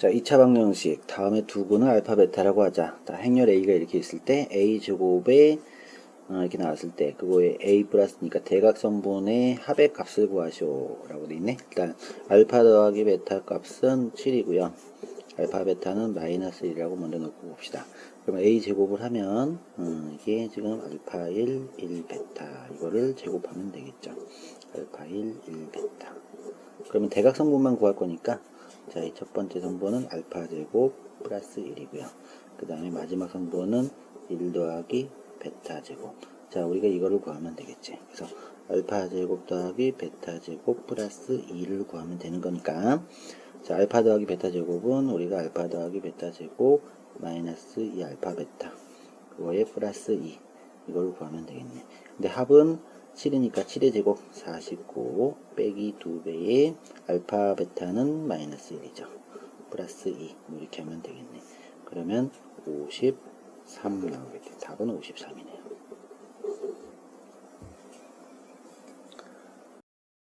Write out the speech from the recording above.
자, 2차 방정식. 다음에 두 분은 알파, 베타라고 하자. 자, 행렬 A가 이렇게 있을 때, A 제곱에, 어, 이렇게 나왔을 때, 그거에 A 플러스니까 대각선분의 합의 값을 구하시오. 라고 돼 있네. 일단, 알파 더하기 베타 값은 7이고요. 알파, 베타는 마이너스 1이라고 먼저 놓고 봅시다. 그러면 A 제곱을 하면, 음, 이게 지금 알파 1, 1 베타. 이거를 제곱하면 되겠죠. 알파 1, 1 베타. 그러면 대각선분만 구할 거니까, 자, 이 첫 번째 성분은 알파 제곱 플러스 1이고요. 그 다음에 마지막 성분은 1 더하기 베타 제곱. 자, 우리가 이거를 구하면 되겠지. 그래서 알파 제곱 더하기 베타 제곱 플러스 2를 구하면 되는 거니까. 자, 알파 더하기 베타 제곱은 우리가 알파 더하기 베타 제곱 마이너스 2 알파 베타. 그거에 플러스 2. 이걸 구하면 되겠네. 근데 합은 7이니까 7의 제곱 49 빼기 2배의 알파 베타는 마이너스 1이죠. 플러스 2 이렇게 하면 되겠네. 그러면 53 나오겠죠. 답은 53이네요.